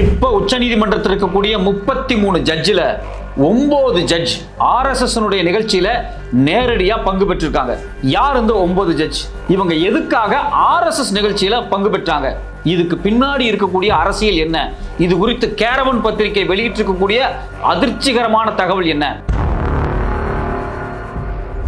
இப்ப உச்சநீதிமன்றத்தில் இருக்கக்கூடிய முப்பத்தி மூணு ஜட்ஜில் ஒன்பது ஜட்ஜ் ஆர்எஸ்எஸ் நிகழ்ச்சியில நேரடியாக பங்கு பெற்றிருக்காங்க. யார் இந்த ஒன்பது ஜட்ஜ்? இவங்க எதுக்காக ஆர்எஸ்எஸ் நிகழ்ச்சியில பங்கு பெற்றாங்க? இதுக்கு பின்னாடி இருக்கக்கூடிய அரசியல் என்ன? இது குறித்து கேரவன் பத்திரிகை வெளியிட்டிருக்கக்கூடிய அதிர்ச்சிகரமான தகவல் என்ன?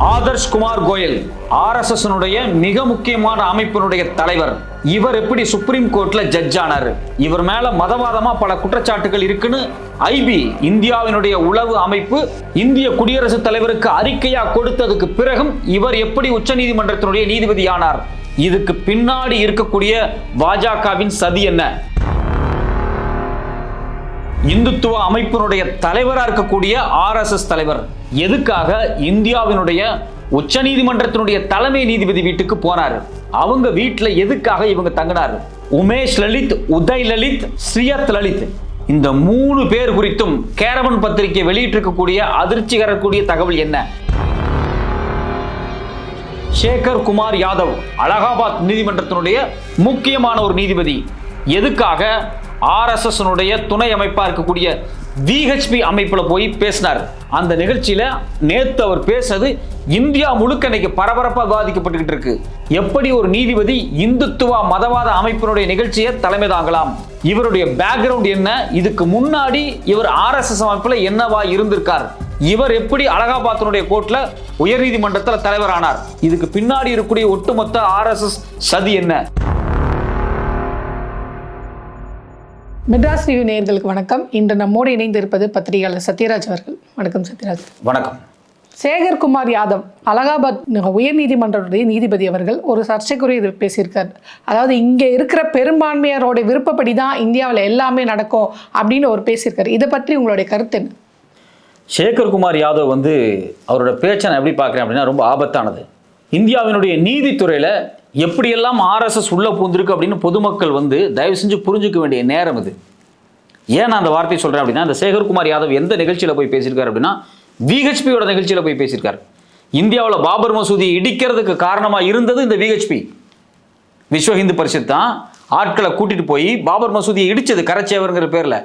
ஆதர்ஷ் குமார் கோயல் ஆர்எஸ்எஸ்னுடைய மிக முக்கியமான அமைப்பினுடைய தலைவர். இவர் எப்படி சுப்ரீம் கோர்ட்ல ஜட்ஜ் ஆனாரு? இவர் மேல மதவாதமா பல குற்றச்சாட்டுகள் இருக்குன்னு ஐபி இந்தியாவினுடைய உளவு அமைப்பு இந்திய குடியரசுத் தலைவருக்கு அறிக்கையா கொடுத்ததுக்கு பிறகும் இவர் எப்படி உச்சநீதிமன்றத்தினுடைய நீதிபதி ஆனார்? இதுக்கு பின்னாடி இருக்கக்கூடிய பாஜகவின் சதி என்ன? இந்துத்துவ அமைப்பினுடைய தலைவராக இருக்கக்கூடிய ஆர்எஸ்எஸ் தலைவர். எதுக்காக இந்தியாவினுடைய உச்ச நீதிமன்றத்தினுடைய தலைமை நீதிபதி வீட்டுக்கு போனார்? அவங்க வீட்டில் எதுக்காக இவங்க தங்கினார்? உமேஷ் லலித் உதய் லலித் ஸ்ரீயத் லலித். இந்த மூணு பேர் குறித்தும் கேரவன் பத்திரிகை வெளியிட்டிருக்கக்கூடிய அதிர்ச்சிகரக்கூடிய தகவல் என்ன? சேகர் குமார் யாதவ் அலகாபாத் நீதிமன்றத்தினுடைய முக்கியமான ஒரு நீதிபதி. எதுக்காக ஆர்எஸ்எஸ்னுடைய துணை அமைப்பாக இருக்கக்கூடிய விஹெச்பி அமைப்பில் போய் பேசினார். அந்த நிகழ்ச்சியில் நேற்று அவர் பேசுறது இந்தியா முழுக்க இன்னைக்கு பரபரப்பாக பாதிக்கப்பட்டுக்கிட்டு இருக்கு. எப்படி ஒரு நீதிபதி இந்துத்துவ மதவாத அமைப்பினுடைய நிகழ்ச்சியை தலைமை தாங்கலாம்? இவருடைய பேக்ரவுண்ட் என்ன? இதுக்கு முன்னாடி இவர் ஆர்எஸ்எஸ் அமைப்பில் என்னவா இருந்திருக்கார்? இவர் எப்படி அலகாபாத்தினுடைய கோர்ட்ல உயர்நீதிமன்றத்தில் தலைவரானார்? இதுக்கு பின்னாடி இருக்கக்கூடிய ஒட்டுமொத்த ஆர்எஸ்எஸ் சதி என்ன? மெட்ராஸ் ரிவ்யூ நேயர்களுக்கு வணக்கம். இன்று நம்மோடு இணைந்திருப்பது பத்திரிகையாளர் சத்யராஜ் அவர்கள். வணக்கம் சத்யராஜ். வணக்கம். சேகர்குமார் யாதவ் அலகாபாத் உயர்நீதிமன்றத்துடைய நீதிபதி அவர்கள் ஒரு சர்ச்சைக்குரிய இது பேசியிருக்கார். அதாவது இங்கே இருக்கிற பெரும்பான்மையாரோட விருப்பப்படி தான் இந்தியாவில் எல்லாமே நடக்கும் அப்படின்னு அவர் பேசியிருக்காரு. இதை பற்றி உங்களுடைய கருத்து என்ன? சேகர் குமார் யாதவ் வந்து அவரோட பேச்சை நான் எப்படி பார்க்குறேன் அப்படின்னா ரொம்ப ஆபத்தானது. இந்தியாவினுடைய நீதித்துறையில் எப்படியெல்லாம் ஆர்எஸ்எஸ் உள்ளே பூந்திருக்கு அப்படின்னு பொதுமக்கள் வந்து தயவு செஞ்சு புரிஞ்சுக்க வேண்டிய நேரம் இது. ஏன் நான் அந்த வார்த்தையை சொல்கிறேன் அப்படின்னா இந்த சேகர்குமார் யாதவ் எந்த நிகழ்ச்சியில் போய் பேசியிருக்காரு அப்படின்னா விஹெச்பியோட நிகழ்ச்சியில் போய் பேசியிருக்காரு. இந்தியாவில் பாபர் மசூதியை இடிக்கிறதுக்கு காரணமாக இருந்தது இந்த விஹெச்பி விஸ்வ ஹிந்து பரிஷத் தான் ஆட்களை கூட்டிட்டு போய் பாபர் மசூதியை இடிச்சது கரச்சேவருங்கிற பேரில்.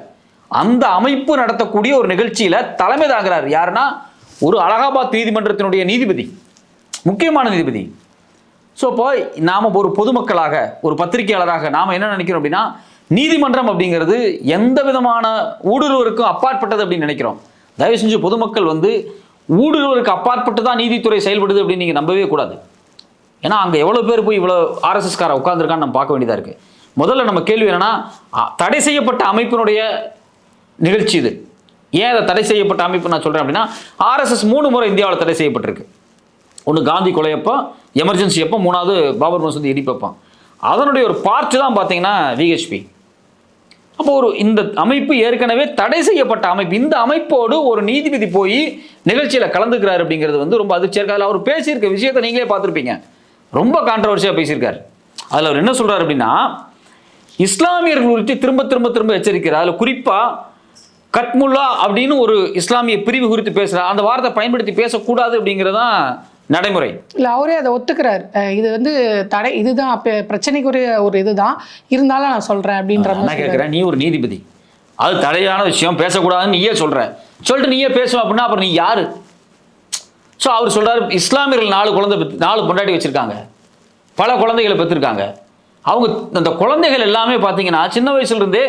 அந்த அமைப்பு நடத்தக்கூடிய ஒரு நிகழ்ச்சியில் தலைமை தாங்குறாரு. யாருன்னா ஒரு அலகாபாத் நீதிமன்றத்தினுடைய நீதிபதி முக்கியமான நீதிபதி. ஸோ இப்போ நாம் ஒரு பொதுமக்களாக ஒரு பத்திரிகையாளராக நாம் என்ன நினைக்கிறோம் அப்படின்னா நீதிமன்றம் அப்படிங்கிறது எந்த விதமான ஊடுருவருக்கும் அப்பாற்பட்டது அப்படின்னு நினைக்கிறோம். தயவு செஞ்சு பொதுமக்கள் வந்து ஊடுருவருக்கு அப்பாற்பட்டு தான் நீதித்துறை செயல்படுது அப்படின்னு நீங்கள் நம்பவே கூடாது. ஏன்னா அங்கே எவ்வளோ பேர் போய் இவ்வளோ ஆர்எஸ்எஸ்கார உட்காந்துருக்கான்னு நம்ம பார்க்க வேண்டியதாக இருக்குது முதல்ல நம்ம கேள்வி என்னென்னா தடை செய்யப்பட்ட அமைப்பினுடைய நிகழ்ச்சி இது. ஏன் அதை தடை செய்யப்பட்ட அமைப்பு நான் சொல்கிறேன் அப்படின்னா ஆர்எஸ்எஸ் மூணு முறை இந்தியாவில் தடை செய்யப்பட்டிருக்கு. ஒன்று காந்தி கொலையப்போ எமர்ஜென்சி எப்போ? மூணாவது பாபர் மசூதி இடிப்பப்போ அதனுடைய ஒரு பார்ட் தான் பார்த்தீங்கன்னா விஹெச்பி அப்போ ஒரு இந்த அமைப்பு ஏற்கனவே தடை செய்யப்பட்ட அமைப்பு. இந்த அமைப்போடு ஒரு நீதிபதி போய் நிகழ்ச்சியில் கலந்துக்கிறார் அப்படிங்கிறது வந்து ரொம்ப அதிர்ச்சியாக அதில் அவர் பேசியிருக்க விஷயத்தை நீங்களே பார்த்துருப்பீங்க. ரொம்ப கான்ட்ரவர்சியாக பேசியிருக்கார். அதில் அவர் என்ன சொல்கிறார் அப்படின்னா இஸ்லாமியர்கள் குறித்து திரும்ப திரும்ப திரும்ப எச்சரிக்கிறார். அதில் குறிப்பாக கட்முல்லா அப்படின்னு ஒரு இஸ்லாமிய பிரிவு குறித்து பேசுகிறார் அந்த வார்த்தை பயன்படுத்தி பேசக்கூடாது அப்படிங்கிறதான் நடைமுறை. இல்லை அவரே அதை ஒத்துக்கிறார். இது வந்து தடை இதுதான் அப்ப பிரச்சனைக்குரிய ஒரு இதுதான். இருந்தாலும் நான் சொல்கிறேன் அப்படின்ற நான் கேட்குறேன். நீ ஒரு நீதிபதி. அது தடையான விஷயம் பேசக்கூடாதுன்னு நீயே சொல்ற. சொல்லிட்டு நீயே பேசுவ அப்படின்னா அப்புறம் நீ யாரு? ஸோ அவர் சொல்றாரு இஸ்லாமியர்கள் நாலு குழந்தை நாலு பொண்டாட்டி வச்சிருக்காங்க. பல குழந்தைகளை பெற்றிருக்காங்க. அவங்க அந்த குழந்தைகள் எல்லாமே பார்த்தீங்கன்னா சின்ன வயசுல இருந்தே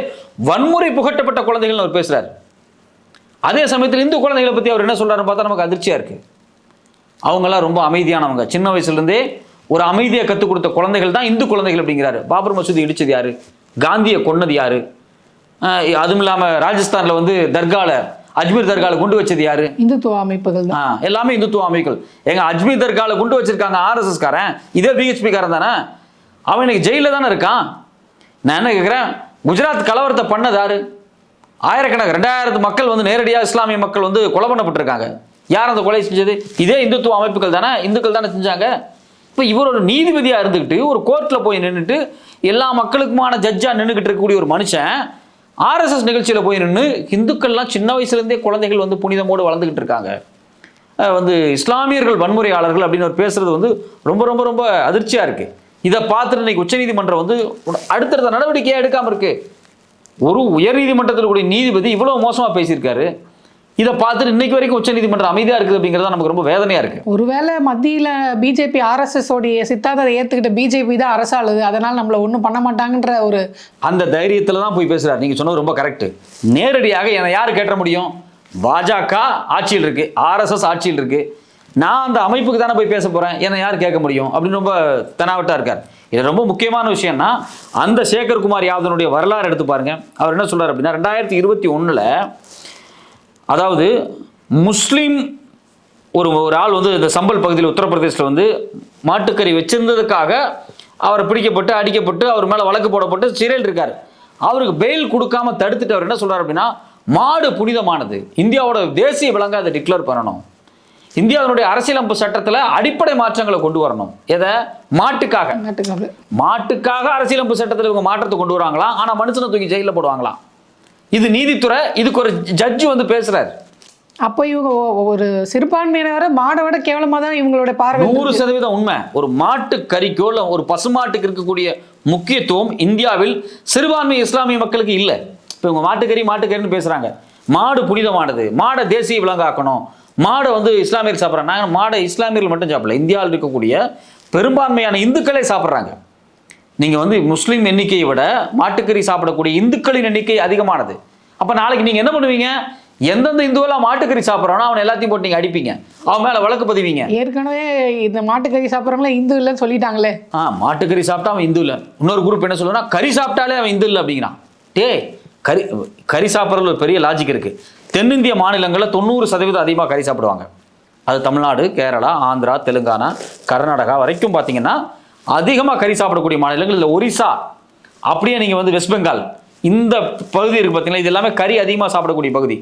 வன்முறை புகட்டப்பட்ட குழந்தைகள்னு அவர் பேசுறாரு. அதே சமயத்தில் இந்து குழந்தைகளை பற்றி அவர் என்ன சொல்றாருன்னு பார்த்தா நமக்கு அதிர்ச்சியா இருக்கு. அவங்கெல்லாம் ரொம்ப அமைதியானவங்க. சின்ன வயசுலேருந்தே ஒரு அமைதியை கற்றுக் கொடுத்த குழந்தைகள் தான் இந்து குழந்தைகள் அப்படிங்கிறாரு. பாபர் மசூதி இடிச்சது யாரு? காந்தியை கொன்னது யாரு? அதுவும் இல்லாமல் ராஜஸ்தானில் வந்து தர்கால அஜ்மீர் தர்கால குண்டு வச்சது யாரு? இந்துத்துவ அமைப்புகள் எல்லாமே இந்துத்துவ அமைப்புகள். எங்க அஜ்மீர் தர்கால குண்டு வச்சிருக்காங்க ஆர்எஸ்எஸ் காரன். இதே பிஹெச்பி காரன் தானே? அவன் இன்னைக்கு ஜெயிலில் தானே இருக்கான்? நான் என்ன கேட்குறேன் குஜராத் கலவரத்தை பண்ணது யாரு? ஆயிரக்கணக்கு ரெண்டாயிரத்து மக்கள் வந்து நேரடியாக இஸ்லாமிய மக்கள் வந்து கொலை பண்ணப்பட்டிருக்காங்க. யார் அந்த கொலை செஞ்சது? இதே இந்துத்துவ அமைப்புகள் தானே? இந்துக்கள் தானே செஞ்சாங்க? இப்போ இவர் ஒரு நீதிபதியாக இருந்துக்கிட்டு ஒரு கோர்ட்டில் போய் நின்றுட்டு எல்லா மக்களுக்குமான ஜட்ஜாக நின்றுக்கிட்டு இருக்கக்கூடிய ஒரு மனுஷன் ஆர்எஸ்எஸ் நிகழ்ச்சியில் போய் நின்று இந்துக்கள்லாம் சின்ன வயசுலேருந்தே குழந்தைகள் வந்து புனிதமோடு வளர்ந்துக்கிட்டு இருக்காங்க. வந்து இஸ்லாமியர்கள் வன்முறையாளர்கள் அப்படின்னு ஒரு பேசுறது வந்து ரொம்ப ரொம்ப ரொம்ப அதிர்ச்சியாக இருக்குது இதை பார்த்துட்டு இன்னைக்கு உச்சநீதிமன்றம் வந்து அடுத்தடுத்த நடவடிக்கையாக எடுக்காமல் இருக்குது ஒரு உயர்நீதிமன்றத்தில் கூடிய நீதிபதி இவ்வளோ மோசமாக பேசியிருக்காரு. இதை பார்த்துட்டு இன்னைக்கு வரைக்கும் உச்சநீதிமன்றம் அமைதியா இருக்குது அப்படிங்கிறது நமக்கு ரொம்ப வேதனையா இருக்கு. ஒருவேளை மத்தியில பிஜேபி ஆர்எஸ்எஸ் உடைய சித்தாந்தத்தை ஏத்துக்கிட்ட பிஜேபி தான் அரசாளுது. அதனால நம்மள ஒண்ணும் பண்ண மாட்டாங்கன்ற ஒரு அந்த தைரியத்துல தான் போய் பேசுறாரு. நீங்க சொன்னது ரொம்ப கரெக்ட் நேரடியாக என்னை யார் கேட்ட முடியும்? பாஜக ஆட்சியில் இருக்கு. ஆர்எஸ்எஸ் ஆட்சியில் இருக்கு. நான் அந்த அமைப்புக்கு தானே போய் பேச போறேன். என்னை யார் கேட்க முடியும்? அப்படின்னு ரொம்ப தெனாவட்டா இருக்கார். இது ரொம்ப முக்கியமான விஷயம்னா அந்த சேகர் குமார் யாதவனுடைய வரலாறு எடுத்து பாருங்க. அவர் என்ன சொல்றாரு அப்படின்னா ரெண்டாயிரத்தி இருபத்தி ஒண்ணுல அதாவது முஸ்லீம் ஒரு ஒரு ஆள் வந்து இந்த சம்பல் பகுதியில் உத்தரப்பிரதேசத்தில் வந்து மாட்டுக்கறி வச்சிருந்ததுக்காக அவரை பிடிக்கப்பட்டு அடிக்கப்பட்டு அவர் மேலே வழக்கு போடப்பட்டு சிறையில் இருக்கார். அவருக்கு பெயில் கொடுக்காம தடுத்துட்டு அவர் என்ன சொல்றாரு அப்படின்னா மாடு புனிதமானது. இந்தியாவோட தேசிய விலங்கை அதை டிக்ளேர் பண்ணணும். இந்தியாவினுடைய அரசியலமைப்பு சட்டத்தில் அடிப்படை மாற்றங்களை கொண்டு வரணும். எதை? மாட்டுக்காக. மாட்டுக்காக. அரசியலமைப்பு சட்டத்தில் இவங்க மாற்றத்தை கொண்டு வராங்களாம். ஆனால் மனுஷனை தூக்கி ஜெயிலில் போடுவாங்களாம். இது நீதித்துறை இதுக்கு ஒரு ஜட்ஜு வந்து பேசுறாரு. அப்போ இவங்க ஒரு சிறுபான்மையினரை மாடை விட கேவலமா தான் இவங்களோட பார்வை நூறு சதவீதம் உண்மை. ஒரு மாட்டு கறிக்கோ இல்லை ஒரு பசுமாட்டுக்கு இருக்கக்கூடிய முக்கியத்துவம் இந்தியாவில் சிறுபான்மை இஸ்லாமிய மக்களுக்கு இல்லை. இப்போ இவங்க மாட்டுக்கறி மாட்டுக்கறின்னு பேசுறாங்க. மாடு புனிதமானது. மாடை தேசிய விலங்காக்கணும். மாடை வந்து இஸ்லாமியர் சாப்பிட்றாங்க. நாங்கள் மாடை இஸ்லாமியர்கள் மட்டும் சாப்பிடல. இந்தியாவில் இருக்கக்கூடிய பெரும்பான்மையான இந்துக்களே சாப்பிட்றாங்க. நீங்கள் வந்து முஸ்லீம் எண்ணிக்கையை விட மாட்டுக்கறி சாப்பிடக்கூடிய இந்துக்களின் எண்ணிக்கை அதிகமானது. அப்போ நாளைக்கு நீங்கள் என்ன பண்ணுவீங்க? எந்தெந்த இந்துவெல்லாம் மாட்டுக்கறி சாப்பிட்றானோ அவன் எல்லாத்தையும் போட்டு நீங்கள் அடிப்பீங்க. அவன் மேலே வழக்கு பதிவீங்க. ஏற்கனவே இந்த மாட்டுக்கறி சாப்பிட்றவங்கள இந்து இல்லைன்னு சொல்லிட்டாங்களே. ஆ மாட்டுக்கறி சாப்பிட்டா அவன் இந்து இல்லை. இன்னொரு குரூப் என்ன சொல்லுவான்னா கறி சாப்பிட்டாலே அவன் இந்து இல்லை அப்படிங்கிறான். டேய் கறி கறி சாப்பிட்றதுல ஒரு பெரிய லாஜிக் இருக்கு. தென்னிந்திய மாநிலங்களில் தொண்ணூறு சதவீதம் அதிகமாக கறி சாப்பிடுவாங்க. அது தமிழ்நாடு கேரளா ஆந்திரா தெலுங்கானா கர்நாடகா வரைக்கும் பார்த்தீங்கன்னா அதிகமாக கறி சாப்பிடக்கூடிய மாநிலங்கள் இல்லை ஒரிசா அப்படியே நீங்கள் வந்து வெஸ்ட் பெங்கால் இந்த பகுதி இருக்குது பார்த்தீங்களா இது எல்லாமே கறி அதிகமாக சாப்பிடக்கூடிய பகுதி.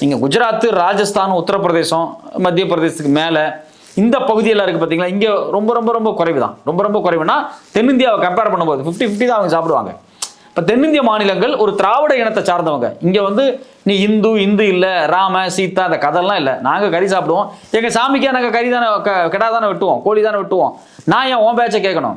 நீங்கள் குஜராத்து ராஜஸ்தான் உத்தரப்பிரதேசம் மத்திய பிரதேசத்துக்கு மேலே இந்த பகுதியெல்லாம் இருக்குது பார்த்தீங்களா இங்கே ரொம்ப ரொம்ப ரொம்ப குறைவு தான் ரொம்ப ரொம்ப குறைவுனா தென்னிந்தியாவை கம்பேர் பண்ணும்போது ஃபிஃப்டி ஃபிஃப்டி தான் அவங்க சாப்பிடுவாங்க. இப்போ தென்னிந்திய மாநிலங்கள் ஒரு திராவிட இனத்தை சார்ந்தவங்க. இங்கே வந்து நீ இந்து இந்து இல்லை ராம சீதா அந்த கதையெல்லாம் இல்லை. நாங்கள் கறி சாப்பிடுவோம். எங்கள் சாமிக்கே நாங்கள் கறி தானே க- கிடா தானே வெட்டுவோம் கோழி தானே வெட்டுவோம். நான் ஏன் பேச்சை கேட்கணும்?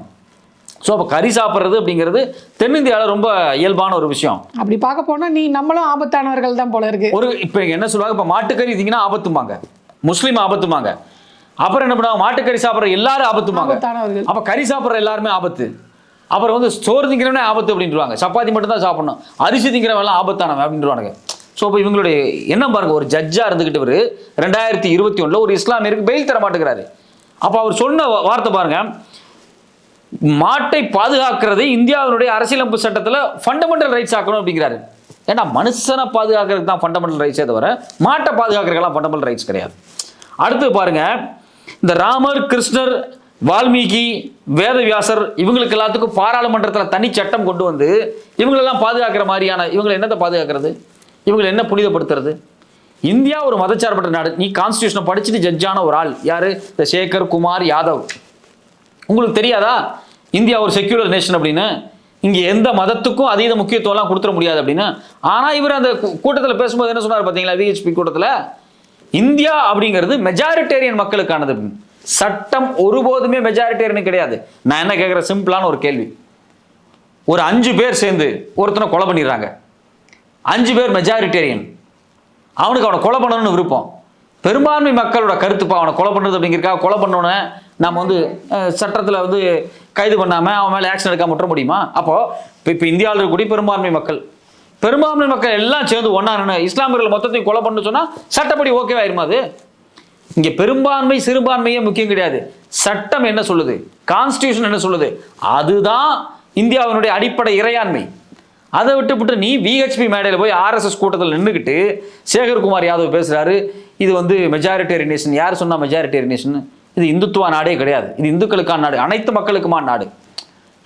ஸோ அப்போ கறி சாப்பிட்றது அப்படிங்கிறது தென்னிந்தியாவில் ரொம்ப இயல்பான ஒரு விஷயம். அப்படி பார்க்க போனா நீ நம்மளும் ஆபத்தானவர்கள் தான் போல இருக்கு. ஒரு இப்போ என்ன சொல்லுவாங்க? இப்போ மாட்டுக்கறி இருந்தீங்கன்னா ஆபத்துமாங்க முஸ்லீம் ஆபத்துமாங்க அப்புறம் என்ன பண்ணுவாங்க? மாட்டுக்கறி சாப்பிட்ற எல்லாரும் ஆபத்துமாங்க அப்போ கறி சாப்பிட்ற எல்லாருமே ஆபத்து. அப்புறம் வந்து சோறு திங்கிறவனே ஆபத்து அப்படின்றாங்க. சப்பாத்தி மட்டும் தான் சாப்பிடணும். அரிசி திங்கிறவெல்லாம் ஆபத்தானவன் அப்படின்றானுங்க. ஸோ இப்போ இவங்களுடைய என்ன பாருங்க ஒரு ஜட்ஜாக இருந்துக்கிட்டவர் ரெண்டாயிரத்தி இருபத்தி ஒன்றில் ஒரு இஸ்லாமியருக்கு பெயில் தர மாட்டேங்கிறாரு. அப்போ அவர் சொன்ன வார்த்தை பாருங்க மாட்டை பாதுகாக்கிறது இந்தியாவினுடைய அரசியலமைப்பு சட்டத்தில் ஃபண்டமெண்டல் ரைட்ஸ் ஆக்கணும் அப்படிங்கிறாரு. ஏன்னா மனுஷனை பாதுகாக்கிறதுக்கு தான் ஃபண்டமெண்டல் ரைட்ஸே தவிர மாட்டை பாதுகாக்கிறதுக்கெல்லாம் ஃபண்டமெண்டல் ரைட்ஸ் கிடையாது. அடுத்து பாருங்க இந்த ராமர் கிருஷ்ணர் வால்மீகி வேதவியாசர் இவங்களுக்கு எல்லாத்துக்கும் பாராளுமன்றத்தில் தனி சட்டம் கொண்டு வந்து இவங்களெல்லாம் பாதுகாக்கிற மாதிரியான இவங்களை என்னத்தை பாதுகாக்கிறது? இவங்களை என்ன புனிதப்படுத்துறது? இந்தியா ஒரு மதச்சார்பற்ற நாடு. நீ கான்ஸ்டியூஷனை படிச்சுட்டு ஜட்ஜான ஒரு ஆள். யாரு? இந்த சேகர் குமார் யாதவ். உங்களுக்கு தெரியாதா? இந்தியா ஒரு செக்யூலர் நேஷன் அப்படின்னு. இங்கே எந்த மதத்துக்கும் அதீத முக்கியத்துவம்லாம் கொடுத்துட முடியாது அப்படின்னு. ஆனால் இவர் அந்த கூட்டத்தில் பேசும்போது என்ன சொன்னார் பார்த்தீங்களா விஹெச்பி கூட்டத்தில்? இந்தியா அப்படிங்கிறது மெஜாரிட்டேரியன் மக்களுக்கானது அப்படின்னு. சட்டம் ஒருபோதுமே மெஜாரிட்டியர்னு கிடையாது. நான் என்ன கேட்குற சிம்பிளான ஒரு கேள்வி. ஒரு அஞ்சு பேர் சேர்ந்து ஒருத்தனை கொலை பண்ணிடுறாங்க. அஞ்சு பேர் மெஜாரிட்டேரியன் அவனுக்கு அவனை கொலை பண்ணணும்னு விருப்பம். பெரும்பான்மை மக்களோட கருத்துப்பா அவனை கொலை பண்ணுறது அப்படிங்கிறக்காக கொலை பண்ணோன்னே நம்ம வந்து சட்டத்தில் வந்து கைது பண்ணாமல் அவன் மேலே ஆக்ஷன் எடுக்காம விட்டுற முடியுமா? அப்போது இப்போ இப்போ இந்தியாவில் இருக்கக்கூடிய பெரும்பான்மை மக்கள். பெரும்பான்மை மக்கள் எல்லாம் சேர்ந்து ஒன்றா நின்று இஸ்லாமியர்கள் மொத்தத்தையும் கொலை பண்ணு சொன்னால் சட்டப்படி ஓகேவாயிருமா அது? இங்கே பெரும்பான்மை சிறுபான்மையே முக்கியம் கிடையாது. சட்டம் என்ன சொல்லுது? கான்ஸ்டியூஷன் என்ன சொல்லுது? அதுதான் இந்தியாவினுடைய அடிப்படை இறையாண்மை. அதை விட்டுவிட்டு நீ விஹெச்பி மேடையில் போய் ஆர்எஸ்எஸ் கூட்டத்தில் நின்றுக்கிட்டு சேகர்குமார் யாதவ் பேசுகிறாரு இது வந்து மெஜாரிட்டேரியனேஷன் யார் சொன்னால் மெஜாரிட்டேரியனேஷன் இது இந்துத்துவ நாடே கிடையாது. இது இந்துக்களுக்கான நாடு. அனைத்து மக்களுக்குமான நாடு.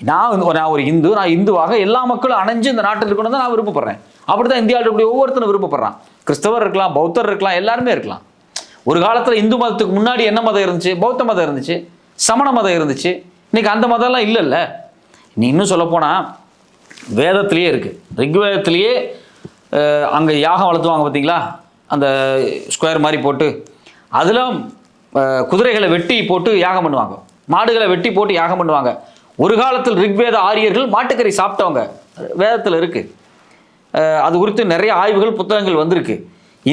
நான் வந்து நான் ஒரு இந்து நான் இந்துவாக எல்லா மக்களும் அணைஞ்சு இந்த நாட்டில் இருக்கணும் தான் நான் விருப்பப்படுறேன். அப்படி தான் இந்தியாவில் இருக்கக்கூடிய ஒவ்வொருத்தரும் விருப்பப்படுறான். கிறிஸ்தவர் இருக்கலாம் பௌத்தர் இருக்கலாம் எல்லாருமே இருக்கலாம். ஒரு காலத்தில் இந்து மதத்துக்கு முன்னாடி என்ன மதம் இருந்துச்சு? பௌத்த மதம் இருந்துச்சு. சமண மதம் இருந்துச்சு. இன்னைக்கு அந்த மதம்லாம் இல்லைல்ல. நீ இன்னும் சொல்லப்போனால் வேதத்திலேயே இருக்குது ரிக்வேதத்திலேயே அங்கே யாகம் வளர்த்துவாங்க பார்த்தீங்களா அந்த ஸ்கொயர் மாதிரி போட்டு அதில் குதிரைகளை வெட்டி போட்டு யாகம் பண்ணுவாங்க. மாடுகளை வெட்டி போட்டு யாகம் பண்ணுவாங்க. ஒரு காலத்தில் ரிக்வேத ஆரியர்கள் மாட்டுக்கறி சாப்பிட்டவங்க. வேதத்தில் இருக்குது அது குறித்து நிறைய ஆய்வுகள் புத்தகங்கள் வந்திருக்கு.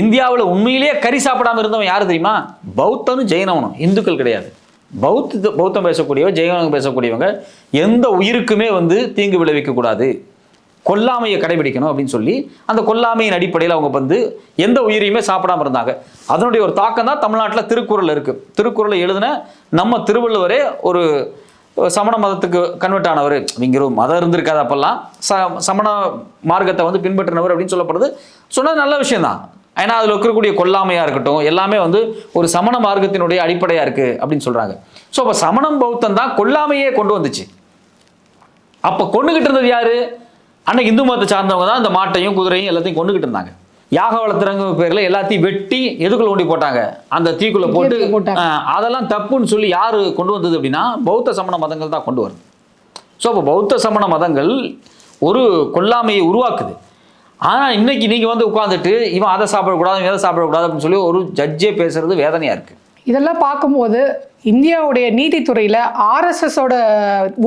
இந்தியாவில் உண்மையிலேயே கறி சாப்பிடாம இருந்தவன் யார் தெரியுமா? பௌத்தனும் ஜெயினவனும். இந்துக்கள் கிடையாது. பௌத்த பௌத்தம் பேசக்கூடியவங்க ஜெயினவங்க பேசக்கூடியவங்க எந்த உயிருக்குமே வந்து தீங்கு விளைவிக்க கூடாது. கொல்லாமையை கடைபிடிக்கணும் அப்படின்னு சொல்லி அந்த கொல்லாமையின் அடிப்படையில் அவங்க வந்து எந்த உயிரையுமே சாப்பிடாம இருந்தாங்க. அதனுடைய ஒரு தாக்கம் தான் தமிழ்நாட்டில் திருக்குறள் இருக்கு. திருக்குறளை எழுதின நம்ம திருவள்ளுவரே ஒரு சமண மதத்துக்கு கன்வெர்ட் ஆனவர். அப்படிங்கிற மதம் இருந்திருக்காது அப்பெல்லாம். ச சமண மார்க்கத்தை வந்து பின்பற்றினவர் அப்படின்னு சொல்லப்படுது. சொன்னது நல்ல விஷயம்தான். ஏன்னா அதில் இருக்கக்கூடிய கொல்லாமையாக இருக்கட்டும் எல்லாமே வந்து ஒரு சமண மார்க்கத்தினுடைய அடிப்படையாக இருக்குது அப்படின்னு சொல்கிறாங்க ஸோ அப்போ சமணம் பௌத்தம் தான் கொல்லாமையே கொண்டு வந்துச்சு. அப்போ கொண்டுகிட்டு இருந்தது யாரு? அன்னைக்கு இந்து மதத்தை சார்ந்தவங்க தான் இந்த மாட்டையும் குதிரையும் எல்லாத்தையும் கொண்டுகிட்டு இருந்தாங்க. யாக வளர்த்துறங்க பேரில் எல்லாத்தையும் வெட்டி எதுக்குள்ள கொண்டு போட்டாங்க? அந்த தீக்குள்ள போட்டு அதெல்லாம் தப்புன்னு சொல்லி யாரு கொண்டு வந்தது அப்படின்னா பௌத்த சமண மதங்கள் தான் கொண்டு வருது. ஸோ அப்போ பௌத்த சமண மதங்கள் ஒரு கொல்லாமையை உருவாக்குது. ஆனால் இன்னைக்கு நீங்கள் வந்து உட்காந்துட்டு இவன் அதை சாப்பிடக்கூடாது இவன் எதை சாப்பிடக்கூடாது அப்படின்னு சொல்லி ஒரு ஜட்ஜே பேசுறது வேதனையாக இருக்குது இதெல்லாம் பார்க்கும்போது இந்தியாவுடைய நீதித்துறையில ஓட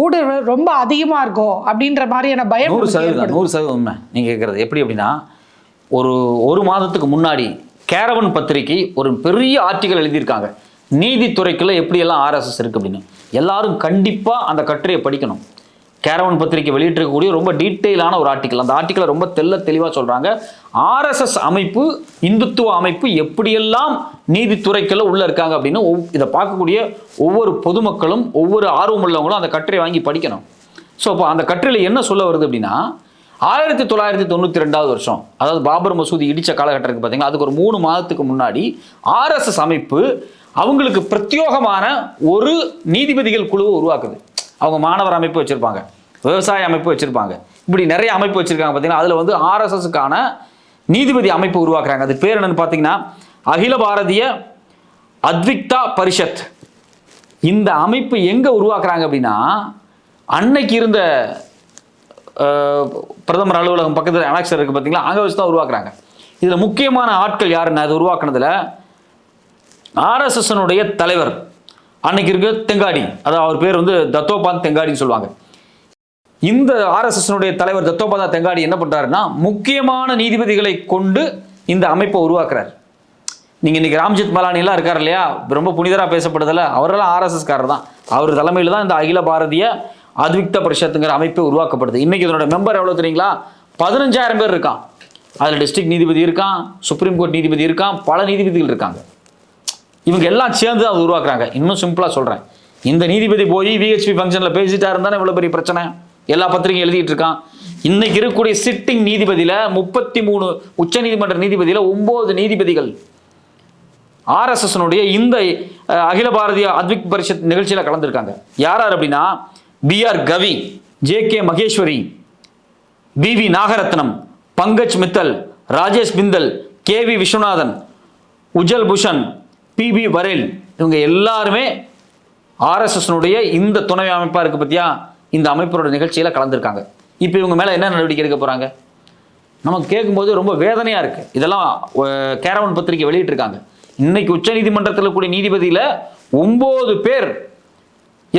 ஊடுருவல் ரொம்ப அதிகமா இருக்கும் அப்படின்ற மாதிரியான பயம் நூறு சதவீதம். நூறு சதவீதம் உண்மை. நீங்கள் கேட்குறது எப்படி அப்படின்னா ஒரு ஒரு மாதத்துக்கு முன்னாடி கேரவன் பத்திரிகை ஒரு பெரிய ஆர்டிக்கல் எழுதியிருக்காங்க. நீதித்துறைக்குள்ள எப்படியெல்லாம் ஆர்எஸ்எஸ் இருக்கு அப்படின்னு. எல்லாரும் கண்டிப்பாக அந்த கட்டுரையை படிக்கணும். கேரவன் பத்திரிகை வெளியிட்டிருக்கக்கூடிய ரொம்ப டீட்டெயிலான ஒரு ஆர்டிக்கல். அந்த ஆர்டிக்கலை ரொம்ப தெல்ல தெளிவாக சொல்கிறாங்க ஆர்எஸ்எஸ் அமைப்பு இந்துத்துவ அமைப்பு எப்படியெல்லாம் நீதித்துறைக்குள்ள உள்ளே இருக்காங்க அப்படின்னு ஒவ்- இதை பார்க்கக்கூடிய ஒவ்வொரு பொதுமக்களும் ஒவ்வொரு ஆர்வமுள்ளவங்களும் அந்த கட்டுரை வாங்கி படிக்கணும். ஸோ அப்போ அந்த கட்டுரையில் என்ன சொல்ல வருது அப்படின்னா ஆயிரத்தி தொள்ளாயிரத்தி தொண்ணூற்றி ரெண்டாவது வருஷம் அதாவது பாபர் மசூதி இடித்த காலகட்டம் இருக்கு பார்த்தீங்களா அதுக்கு ஒரு மூணு மாதத்துக்கு முன்னாடி ஆர்எஸ்எஸ் அமைப்பு அவங்களுக்கு பிரத்யோகமான ஒரு நீதிபதிகள் குழுவை உருவாக்குது. அவங்க மாணவர் அமைப்பு வச்சுருப்பாங்க விவசாய அமைப்பு வச்சுருப்பாங்க. இப்படி நிறைய அமைப்பு வச்சுருக்காங்க பார்த்தீங்கன்னா அதில் வந்து ஆர்எஸ்எஸ்க்கான நீதிபதி அமைப்பு உருவாக்குறாங்க. அது பேர் என்னன்னு பார்த்தீங்கன்னா அகில பாரதிய அத்விக்தா பரிஷத். இந்த அமைப்பு எங்கே உருவாக்குறாங்க அப்படின்னா அன்னைக்கு இருந்த பிரதமர் அலுவலகம் பக்கத்தில் அனாக்சர் இருக்குது பார்த்தீங்களா அங்கே வச்சு தான் உருவாக்குறாங்க. இதில் முக்கியமான ஆட்கள் யாருன்னு அது உருவாக்குனதில் ஆர்எஸ்எஸ்னுடைய தலைவர் அன்னைக்கு இருக்க தெங்காடி அதாவது அவர் பேர் வந்து தத்தோபாந்த் தெங்காடின்னு சொல்லுவாங்க. இந்த ஆர்எஸ்எஸ்னுடைய தலைவர் தத்தோபாதா தெங்காடி என்ன பண்றாருன்னா முக்கியமான நீதிபதிகளை கொண்டு இந்த அமைப்பை உருவாக்குறார். நீங்க இன்னைக்கு ராம்ஜித் மலானி எல்லாம் இருக்கார் இல்லையா? ரொம்ப புனிதரா பேசப்படுதில்ல. அவரெல்லாம் ஆர்எஸ்எஸ் காரர் தான். அவர் தலைமையில் தான் இந்த அகில பாரதிய அத்விக்த பரிஷத்துங்கிற அமைப்பு உருவாக்கப்படுது. இன்னைக்கு இதனோட மெம்பர் எவ்வளோ தெரியுங்களா? பதினஞ்சாயிரம் பேர் இருக்கான். அதில் டிஸ்ட்ரிக்ட் நீதிபதி இருக்கான் சுப்ரீம் கோர்ட் நீதிபதி இருக்கான் பல நீதிபதிகள் இருக்காங்க. இவங்க எல்லாம் சேர்ந்து தான் அதை உருவாக்குறாங்க. இன்னும் சிம்பிளாக சொல்கிறேன் இந்த நீதிபதி போய் விஹெச்பி ஃபங்க்ஷனில் பேசிட்டா இருந்தானே இவ்வளோ பெரிய பிரச்சனை? எல்லா பத்திரிகையும் எழுதிட்டு இருக்கான். இன்னைக்கு இருக்கக்கூடிய சிட்டிங் நீதிபதியில் முப்பத்தி மூணு உச்சநீதிமன்ற நீதிபதியில் ஒம்பது நீதிபதிகள். ஆர்எஸ்எஸ்னுடைய இந்த அகில பாரதிய அத்விக் பரிஷத் நிகழ்ச்சியில் கலந்துருக்காங்க. யார் யார் அப்படின்னா B R Gavai J K Maheshwari B V Nagarathna Pankaj Mithal Rajesh Bindal K V Viswanathan Ujjal Bhushan P B Varale இவங்க எல்லாருமே ஆர்எஸ்எஸ்னுடைய இந்த துணை அமைப்பாக இருக்குது பத்தியா? இந்த அமைப்போட நிகழ்ச்சியில் கலந்துருக்காங்க. இப்போ இவங்க மேலே என்ன நடவடிக்கை எடுக்க போகிறாங்க நமக்கு கேட்கும்போது ரொம்ப வேதனையாக இருக்குது இதெல்லாம் கேரவன் பத்திரிக்கை வெளியிட்டிருக்காங்க. இன்னைக்கு உச்சநீதிமன்றத்தில் கூடிய நீதிபதியில் ஒம்பது பேர்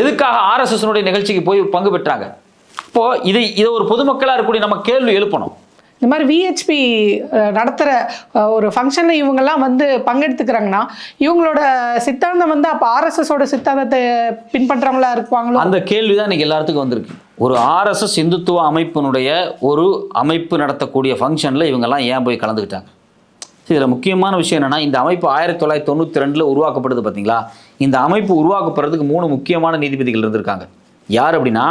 எதுக்காக ஆர்எஸ்எஸ்னுடைய நிகழ்ச்சிக்கு போய் பங்கு பெற்றாங்க? இப்போது இதை இதை ஒரு பொதுமக்களாக இருக்கக்கூடிய நம்ம கேள்வி எழுப்பணும். இந்த மாதிரி விஹெச்பி நடத்துகிற ஒரு ஃபங்க்ஷனில் இவங்கெல்லாம் வந்து பங்கெடுத்துக்கிறாங்கன்னா இவங்களோட சித்தாந்தம் வந்து அப்போ ஆர்எஸ்எஸோட சித்தாந்தத்தை பின்பற்றவங்களா இருப்பாங்களோ அந்த கேள்வி தான் இன்னைக்கு எல்லாத்துக்கும் வந்திருக்கு. ஒரு ஆர்எஸ்எஸ் இந்துத்துவ அமைப்பினுடைய ஒரு அமைப்பு நடத்தக்கூடிய ஃபங்க்ஷனில் இவங்கெல்லாம் ஏன் போய் கலந்துக்கிட்டாங்க? இதில் முக்கியமான விஷயம் என்னென்னா இந்த அமைப்பு ஆயிரத்தி தொள்ளாயிரத்தி தொண்ணூற்றி ரெண்டில் உருவாக்கப்படுது பார்த்தீங்களா இந்த அமைப்பு உருவாக்கப்படுறதுக்கு மூணு முக்கியமான நீதிபதிகள் இருந்திருக்காங்க. யார் அப்படின்னா?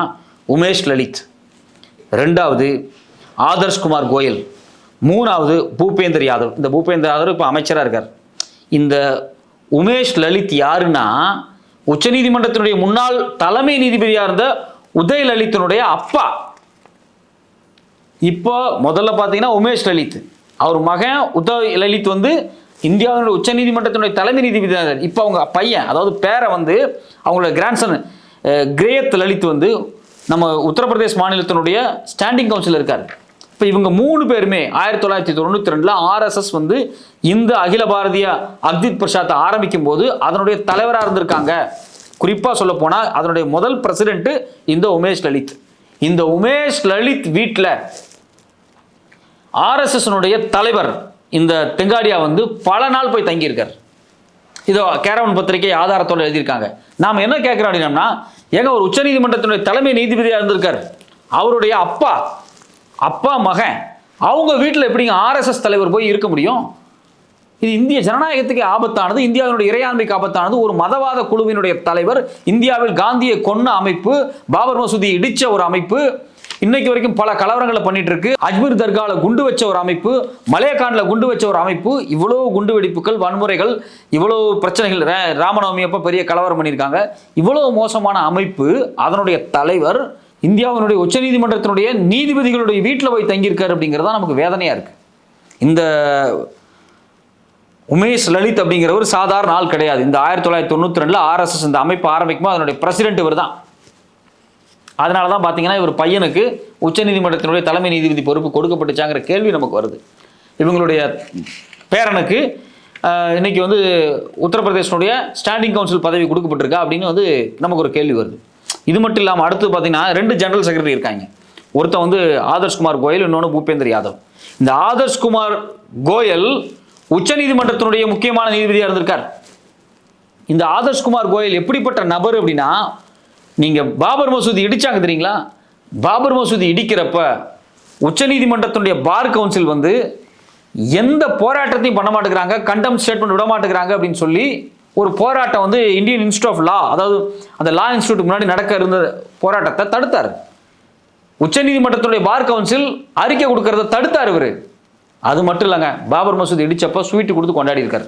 உமேஷ் லலித். ரெண்டாவது ஆதர்ஷ் குமார் கோயல் மூணாவது பூபேந்தர் யாதவ். இந்த பூபேந்தர் யாதவ் இப்போ அமைச்சராக இருக்கார். இந்த உமேஷ் லலித் யாருன்னா உச்சநீதிமன்றத்தினுடைய முன்னாள் தலைமை நீதிபதியாக இருந்த உதய் லலித்தினுடைய அப்பா. இப்போ முதல்ல பார்த்தீங்கன்னா உமேஷ் லலித். அவர் மகன் உதய் லலித் வந்து இந்தியாவினுடைய உச்சநீதிமன்றத்தினுடைய தலைமை நீதிபதி இப்போ அவங்க பையன் அதாவது பேரை வந்து அவங்களோட கிராண்ட்சன் கிரேயத் லலித் வந்து நம்ம உத்தரப்பிரதேஷ் மாநிலத்தினுடைய ஸ்டாண்டிங் கவுன்சில் இருக்கார். இப்போ இவங்க மூணு பேருமே ஆயிரத்தி தொள்ளாயிரத்தி தொண்ணூற்றி ரெண்டில் ஆர்எஸ்எஸ் வந்து இந்த அகில பாரதிய அக்தித் பிரசாத்தை ஆரம்பிக்கும் போது அதனுடைய தலைவராக இருந்திருக்காங்க. குறிப்பாக சொல்ல போனால் அதனுடைய முதல் பிரசிடென்ட் இந்த உமேஷ் லலித். இந்த உமேஷ் லலித் வீட்டில் ஆர்எஸ்எஸ்னுடைய தலைவர் இந்த தெங்காடியா வந்து பல நாள் போய் தங்கியிருக்கார். இதோ கேரவன் பத்திரிகை ஆதாரத்தோட எழுதியிருக்காங்க. நாம் என்ன கேட்குறோம் அப்படின்னம்னா ஏங்க ஒரு உச்சநீதிமன்றத்தினுடைய தலைமை நீதிபதியாக இருந்திருக்கார். அவருடைய அப்பா அப்பா மகன் அவங்க வீட்டில் எப்படிங்க ஆர்எஸ்எஸ் தலைவர் போய் இருக்க முடியும்? இது இந்திய ஜனநாயகத்துக்கு ஆபத்தானது இந்தியாவினுடைய இறையாண்மைக்கு ஆபத்தானது ஒரு மதவாத குழுவினுடைய தலைவர் இந்தியாவில் காந்தியை கொன்ன அமைப்பு பாபர் மசூதியை இடிச்ச ஒரு அமைப்பு இன்னைக்கு வரைக்கும் பல கலவரங்களை பண்ணிட்டு இருக்கு அஜ்மீர் தர்கால குண்டு வச்ச ஒரு அமைப்பு மலையகான்ல குண்டு வச்ச ஒரு அமைப்பு இவ்வளவு குண்டு வெடிப்புகள் வன்முறைகள் இவ்வளவு பிரச்சனைகள் ராமநவமி அப்ப பெரிய கலவரம் பண்ணியிருக்காங்க. இவ்வளவு மோசமான அமைப்பு அதனுடைய தலைவர் இந்தியாவினுடைய உச்சநீதிமன்றத்தினுடைய நீதிபதிகளுடைய வீட்டில் போய் தங்கியிருக்காரு அப்படிங்கிறது தான் நமக்கு வேதனையாக இருக்குது இந்த உமேஷ் லலித் அப்படிங்கிற ஒரு சாதாரண ஆள் கிடையாது. இந்த ஆயிரத்தி தொள்ளாயிரத்தி தொண்ணூற்றி ரெண்டில் ஆர்எஸ்எஸ் இந்த அமைப்பு ஆரம்பிக்கும்போது அதனுடைய பிரசிடென்ட் இவர் தான். அதனால தான் பார்த்தீங்கன்னா இவர் பையனுக்கு உச்சநீதிமன்றத்தினுடைய தலைமை நீதிபதி பொறுப்பு கொடுக்கப்பட்டுச்சாங்கிற கேள்வி நமக்கு வருது. இவங்களுடைய பேரனுக்கு இன்றைக்கி இன்னைக்கு வந்து உத்தரப்பிரதேசனுடைய ஸ்டாண்டிங் கவுன்சில் பதவி கொடுக்கப்பட்டிருக்கா அப்படின்னு வந்து நமக்கு ஒரு கேள்வி வருது. இது மட்டும் இல்லாமல் அடுத்து பார்த்தீங்கன்னா ரெண்டு ஜெனரல் செக்ரட்டரி இருக்காங்க. ஒருத்தன் வந்து ஆதர்ஷ் குமார் கோயல் இன்னொன்று பூபேந்தர் யாதவ். இந்த ஆதர்ஷ் குமார் கோயல் உச்சநீதிமன்றத்தினுடைய முக்கியமான நீதிபதியாக இருந்திருக்கார். இந்த ஆதர்ஷ் குமார் கோயல் எப்படிப்பட்ட நபர் அப்படின்னா நீங்கள் பாபர் மசூதி இடித்தாங்க தெரியுங்களா? பாபர் மசூதி இடிக்கிறப்ப உச்சநீதிமன்றத்தினுடைய பார் கவுன்சில் வந்து எந்த போராட்டத்தையும் பண்ண மாட்டேங்கிறாங்க கண்டம் ஸ்டேட்மெண்ட் விட மாட்டேங்கிறாங்க அப்படின்னு சொல்லி ஒரு போராட்டம் வந்து இந்தியன் இன்ஸ்டியூட் ஆஃப் லா அதாவது அந்த லா இன்ஸ்டியூட் முன்னாடி நடக்க இருந்த போராட்டத்தை தடுத்தார். உச்சநீதிமன்றத்துடைய பார் கவுன்சில் அறிக்கை கொடுக்கறத தடுத்தார் இவரு. அது மட்டும் இல்லைங்க பாபர் மசூதி இடிச்சப்ப ஸ்வீட் கொடுத்து கொண்டாடி இருக்காரு.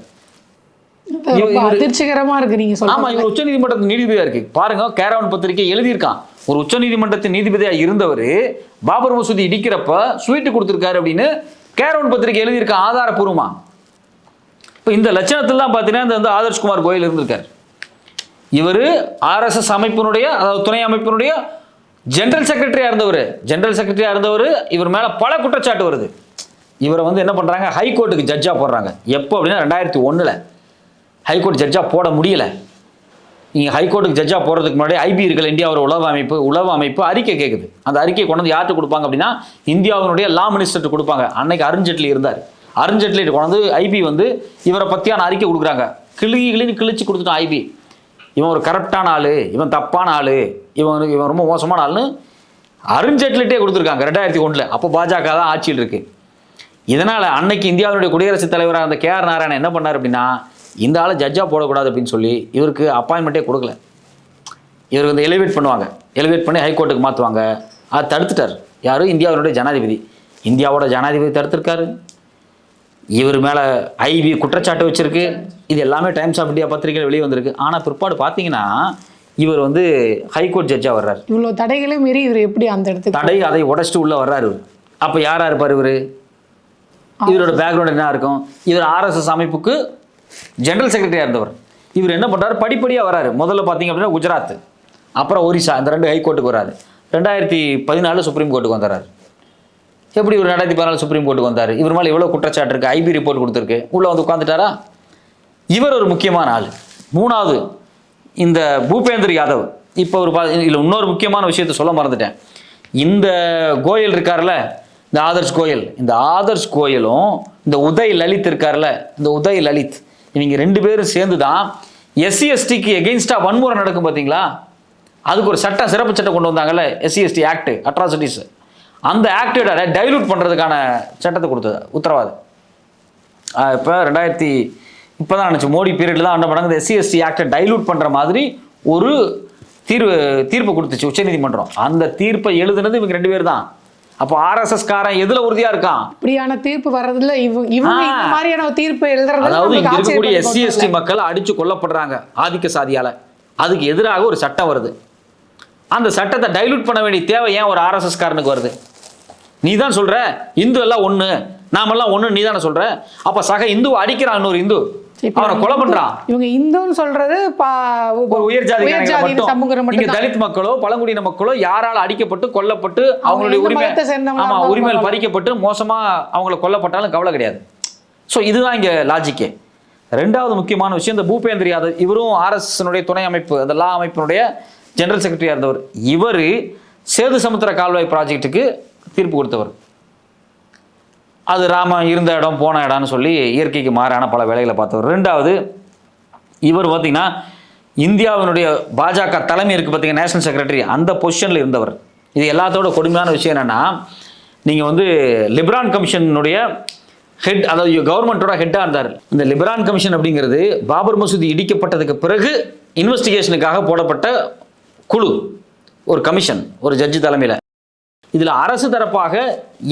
அதிர்ச்சிகரமா இருக்கு நீங்க ஆமா இவர் உச்சநீதிமன்றத்தின் நீதிபதியா இருக்கு. பாருங்க கேரவன் பத்திரிகை எழுதியிருக்கான். ஒரு உச்சநீதிமன்றத்தின் நீதிபதியா இருந்தவர் பாபர் மசூதி இடிக்கிறப்ப ஸ்வீட் கொடுத்திருக்காரு அப்படின்னு கேரவன் பத்திரிகை எழுதியிருக்கான் ஆதாரப்பூர்வமா இப்போ இந்த லட்சணத்தில் தான் பார்த்தீங்கன்னா இந்த வந்து ஆதர்ஷ் குமார் கோயில் இருந்திருக்கார். இவர் ஆர்எஸ்எஸ் அமைப்பினுடைய அதாவது துணை அமைப்பினுடைய ஜென்ரல் செக்ரட்டரியாக இருந்தவர். ஜென்ரல் செக்ரட்டரியாக இருந்தவர் இவர் மேலே பல குற்றச்சாட்டு வருது. இவரை வந்து என்ன பண்ணுறாங்க ஹைகோர்ட்டுக்கு ஜட்ஜாக போடுறாங்க. எப்போ அப்படின்னா ரெண்டாயிரத்தி ஒன்றில் ஹைகோர்ட் ஜட்ஜாக போட முடியல. நீங்கள் ஹைகோர்ட்டுக்கு ஜட்ஜாக போகிறதுக்கு முன்னாடி ஐபி இருக்கல இந்தியாவோட உளவு அமைப்பு உளவு அமைப்பு அறிக்கை கேட்குது அந்த அறிக்கையை கொண்டு வந்து யார்கிட்ட கொடுப்பாங்க அப்படின்னா இந்தியாவினுடைய லா மினிஸ்டர்கிட்ட கொடுப்பாங்க. அன்னைக்கு அருண்ஜேட்லி இருந்தார். அருண்ஜேட்லி கொண்டு வந்து ஐபி வந்து இவரை பற்றியான அறிக்கை கொடுக்குறாங்க. கிளிகிளின்னு கிழிச்சு கொடுத்துட்டான் ஐபி இவன் ஒரு கரெக்டான ஆள் இவன் தப்பான ஆள் இவன் இவன் ரொம்ப மோசமான ஆள்னு அருண்ஜேட்லிட்டே கொடுத்துருக்காங்க ரெண்டாயிரத்தி ஒன்றில் அப்போ பாஜக தான் ஆட்சியில் இருக்குது இதனால் அன்னைக்கு இந்தியாவினுடைய குடியரசுத் தலைவராக இருந்த கே ஆர் நாராயணன் என்ன பண்ணார் அப்படின்னா இந்த ஆளை ஜட்ஜாக போடக்கூடாது அப்படின்னு சொல்லி இவருக்கு அப்பாயின்மெண்ட்டே கொடுக்கல. இவர் வந்து எலிவேட் பண்ணுவாங்க. எலிவேட் பண்ணி ஹைகோர்ட்டுக்கு மாற்றுவாங்க அதை தடுத்துட்டார். யாரும் இந்தியாவினுடைய ஜனாதிபதி. இந்தியாவோட ஜனாதிபதி தடுத்திருக்காரு. இவர் மேலே ஐவி குற்றச்சாட்டு வச்சிருக்கு. இது எல்லாமே டைம்ஸ் ஆஃப் இந்தியா பத்திரிகையில் வெளியே வந்திருக்கு. ஆனால் பிற்பாடு பார்த்தீங்கன்னா இவர் வந்து ஹைகோர்ட் ஜட்ஜாக வர்றாரு. இவ்வளவு தடைகளை மீறி இவர் எப்படி அந்த இடத்துக்கு தடை அதை உடைச்சிட்டு உள்ள வர்றாரு அப்போ யாரா இருப்பார் இவர்? இவரோட பேக்ரவுண்ட் என்ன இருக்கும்? இவர் ஆர்எஸ்எஸ் அமைப்புக்கு ஜெனரல் செக்ரட்டரியாக இருந்தவர். இவர் என்ன பண்றாரு? படிப்படியாக வராரு முதல்ல பார்த்தீங்க அப்படின்னா குஜராத் அப்புறம் ஒரிசா இந்த ரெண்டு ஹைகோர்ட்டுக்கு வராரு ரெண்டாயிரத்தி பதினாலு சுப்ரீம் கோர்ட்டுக்கு வந்துறாரு எப்படி இவர் ரெண்டாயிரத்தி பதினாலு சுப்ரீம் கோர்ட்டுக்கு வந்தார்? இவர் மேலே எவ்வளோ குற்றச்சாட்டு இருக்கு. ஐபி ரிப்போர்ட் கொடுத்துருக்கு. உள்ளே வந்து உட்காந்துட்டாரா இவர் ஒரு முக்கியமான ஆள். மூணாவது இந்த பூபேந்தர் யாதவ். இப்போ ஒரு பா இதில் இன்னொரு முக்கியமான விஷயத்த சொல்ல மறந்துட்டேன். இந்த கோயல் இருக்கார்ல இந்த ஆதர்ஷ் கோயல் இந்த ஆதர்ஷ் கோயலும் இந்த உதய் லலித் இருக்கார்ல இந்த உதய் லலித் இவங்க ரெண்டு பேரும் சேர்ந்து தான் எஸ்சி எஸ்டிக்கு எகெயின்ஸ்டாக வன்முறை நடக்கும் பார்த்தீங்களா அதுக்கு ஒரு சட்டம் சிறப்பு சட்டம் கொண்டு வந்தாங்கல்ல எஸ்சி எஸ்டி ஆக்ட் அட்ராசிட்டிஸ் அந்த ஆக்டோட டைலூட் பண்ணுறதுக்கான சட்டத்தை கொடுத்தது. உத்தரவாதம். இப்போ ரெண்டாயிரத்தி இப்போ தான் நினச்சி மோடி பீரியடில் தான் என்ன பண்ணாங்க இந்த எஸ்சி எஸ்டி ஆக்டை டைலூட் பண்ணுற மாதிரி ஒரு தீர்வு தீர்ப்பு கொடுத்துச்சு உச்சநீதிமன்றம். அந்த தீர்ப்பை எழுதுனது இவங்க ரெண்டு பேர் தான் அப்போ ஆர்எஸ்எஸ் காரன் எதில் உறுதியாக இருக்கான்? இப்படியான தீர்ப்பு வர்றதுல இவங்க. இந்த மாதிரியான தீர்ப்பு எழுதுறது அதாவது இங்க இருக்கக்கூடிய எஸ்சி எஸ்டி மக்கள் அடிச்சு கொல்லப்படுறாங்க ஆதிக்க சாதியால. அதுக்கு எதிராக ஒரு சட்டம் வருது. அந்த சட்டத்தை டைலூட் பண்ண வேண்டிய தேவை ஏன் ஒரு ஆர்எஸ்எஸ் காரனுக்கு வருது? நீ தான் சொல்ற இந்து எல்லாம் ஒண்ணு நாமெல்லாம் ஒண்ணு நீ தானே சொல்ற? அப்ப சக இந்து அடிக்கிறான் இன்னொரு இந்து. அவனை கொலை பண்றான். இவங்க இந்துன்னு சொல்றது உயர் ஜாதி மட்டும். தலித் மக்களோ பழங்குடியின மக்களோ யாரால அடிக்கப்பட்டு கொல்லப்பட்டு அவங்களுடைய உரிமை ஆமா பரவாயில்ல. பறிக்கப்பட்டு மோசமா அவங்கள கொல்லப்பட்டாலும் கவலை கிடையாது. ஸோ இதுதான் இங்க லாஜிக்கே ரெண்டாவது முக்கியமான விஷயம் இந்த பூபேந்திர யாதவ் இவரும் ஆர்எஸ்எஸ்னுடைய துணை அமைப்பு அந்த லா அமைப்பினுடைய ஜெனரல் செக்ரட்டரியாக இருந்தவர் இவர் சேது சமுத்திர கால்வாய் ப்ராஜெக்ட்டுக்கு தீர்ப்பு கொடுத்தவர். அது ராம இருந்த இடம் போன இடம்னு சொல்லி இயற்கைக்கு மாறான பல வேலைகளை பார்த்தவர். ரெண்டாவது இவர் பார்த்தீங்கன்னா இந்தியாவினுடைய பாஜக தலைமை இருக்குது பார்த்தீங்கன்னா நேஷனல் செக்ரட்டரி அந்த பொசிஷனில் இருந்தவர். இது எல்லாத்தோட கொடுமையான விஷயம் என்னென்னா நீங்கள் வந்து லிப்ரான் கமிஷனுடைய ஹெட் அதாவது கவர்மெண்ட்டோட ஹெட்டாக இருந்தார். இந்த லிப்ரான் கமிஷன் அப்படிங்கிறது பாபர் மசூதி இடிக்கப்பட்டதுக்கு பிறகு இன்வெஸ்டிகேஷனுக்காக போடப்பட்ட குழு ஒரு கமிஷன் ஒரு ஜட்ஜு தலைமையில். இதில் அரசு தரப்பாக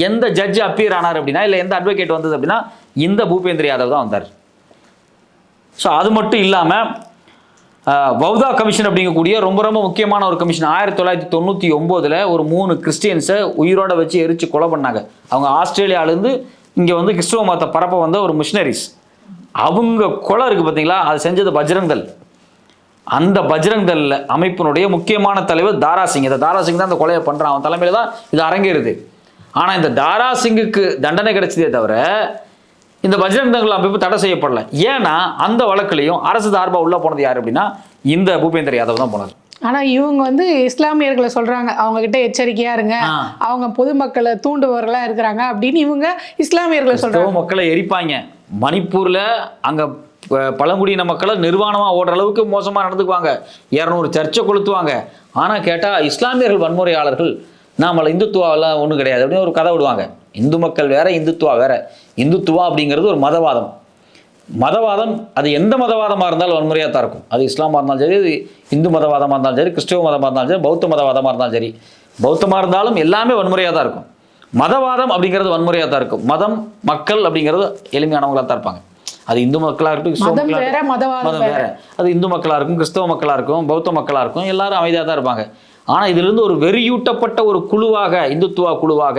எந்த ஜட்ஜ் அப்பியர் ஆனார் அப்படின்னா இல்லை எந்த அட்வொகேட் வந்தது அப்படின்னா இந்த பூபேந்திர யாதவ் தான் வந்தார். ஸோ அது மட்டும் இல்லாமல் பௌதா கமிஷன் அப்படிங்கக்கூடிய ரொம்ப ரொம்ப முக்கியமான ஒரு கமிஷன் ஆயிரத்தி தொள்ளாயிரத்தி தொண்ணூற்றி ஒம்போதில் ஒரு மூணு கிறிஸ்டியன்ஸை உயிரோட வச்சு எரித்து கொலை பண்ணாங்க. அவங்க ஆஸ்திரேலியாவிலேருந்து இங்கே வந்து கிறிஸ்துவ மதத்தை பரப்ப வந்த ஒரு மிஷினரிஸ் அவங்க கொலை இருக்குது பார்த்தீங்களா அது செஞ்சது பஜ்ரங்கல். அந்த பஜ்ரங் தள் அமைப்பினுடைய முக்கியமான தலைவர் தாரா சிங். இந்த தாரா சிங் தான் அந்த கொலையை பண்ணுறான் அவன் தலைமையில் தான் இது அரங்கேறுது. ஆனால் இந்த தாரா சிங்குக்கு தண்டனை கிடைச்சதே தவிர இந்த பஜ்ரங் தள் அமைப்பு தடை செய்யப்படல. ஏன்னா அந்த வழக்குலையும் அரசு சார்பாக உள்ள போனது யார் அப்படின்னா இந்த பூபேந்தர் யாதவ் தான் போனார். ஆனா இவங்க வந்து இஸ்லாமியர்களை சொல்றாங்க. அவங்க கிட்ட எச்சரிக்கையா இருங்க. அவங்க பொதுமக்களை தூண்டுபவர்களா இருக்கிறாங்க அப்படின்னு இவங்க இஸ்லாமியர்களை சொல்றாங்க. கிறிஸ்தவ மக்களை எரிப்பாங்க. மணிப்பூர்ல அங்க பழங்குடியின மக்களை நிர்வாணமாக ஓடுற அளவுக்கு மோசமாக நடந்துக்குவாங்க. இரநூறு சர்ச்சை கொளுத்துவாங்க. ஆனால் கேட்டால் இஸ்லாமியர்கள் வன்முறையாளர்கள். நாமளை இந்துத்துவாவெல்லாம் ஒன்றும் கிடையாது. அப்படின்னு ஒரு கதை விடுவாங்க. இந்து மக்கள் வேற இந்துத்துவா வேற. இந்துத்துவா அப்படிங்கிறது ஒரு மதவாதம். மதவாதம் அது எந்த மதவாதமாக இருந்தாலும் வன்முறையாக தான் இருக்கும். அது இஸ்லாமாக இருந்தாலும் சரி அது இந்து மதவாதமாக இருந்தாலும் சரி கிறிஸ்துவ மதமாக இருந்தாலும் சரி பௌத்த மதவாதமாக இருந்தாலும் சரி. பௌத்தமாக இருந்தாலும் எல்லாமே வன்முறையாக தான் இருக்கும். மதவாதம் அப்படிங்கிறது வன்முறையாக தான் இருக்கும். மதம் மக்கள் அப்படிங்கிறது எளிமையானவங்களாக தான் இருப்பாங்க. அது இந்து மக்களாக இருக்கட்டும் வேற மதம் வேற. அது இந்து மக்களாக இருக்கும் கிறிஸ்தவ மக்களாக இருக்கும் பௌத்த மக்களாக இருக்கும் எல்லாரும் அமைதியாக தான் இருப்பாங்க. ஆனால் இதிலிருந்து ஒரு வெறியூட்டப்பட்ட ஒரு குழுவாக இந்துத்துவா குழுவாக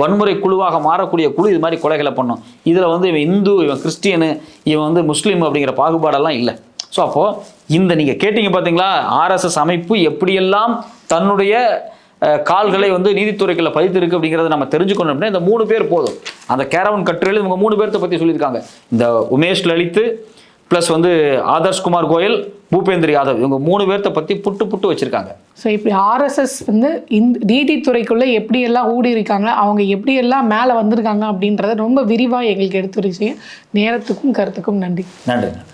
வன்முறை குழுவாக மாறக்கூடிய குழு இது மாதிரி கொலைகளை பண்ணும். இதில் வந்து இவன் இந்து இவன் கிறிஸ்டியனு இவன் வந்து முஸ்லீம் அப்படிங்கிற பாகுபாடெல்லாம் இல்லை. ஸோ அப்போது இந்த நீங்கள் கேட்டீங்க பார்த்தீங்களா ஆர்எஸ்எஸ் அமைப்பு எப்படியெல்லாம் தன்னுடைய கால்களை வந்து நீதித்துறைகளில் பதித்திருக்கு அப்படிங்கிறத நம்ம தெரிஞ்சுக்கணும் அப்படின்னா இந்த மூணு பேர் போதும். அந்த கேரவன் கட்டுரையில் இவங்க மூணு பேர்த்த பற்றி சொல்லியிருக்காங்க. இந்த உமேஷ் லலித் ப்ளஸ் வந்து ஆதர்ஷ் குமார் கோயல் பூபேந்தர் யாதவ் இவங்க மூணு பேர்த்த பற்றி புட்டு புட்டு வச்சுருக்காங்க. ஸோ இப்படி ஆர்எஸ்எஸ் வந்து இந்த நீதித்துறைக்குள்ள எப்படியெல்லாம் ஊடி இருக்காங்க அவங்க எப்படியெல்லாம் மேலே வந்திருக்காங்க அப்படின்றத ரொம்ப விரிவாக எங்களுக்கு எடுத்துரைச்சிங்க. நேரத்துக்கும் கருத்துக்கும் நன்றி நன்றி.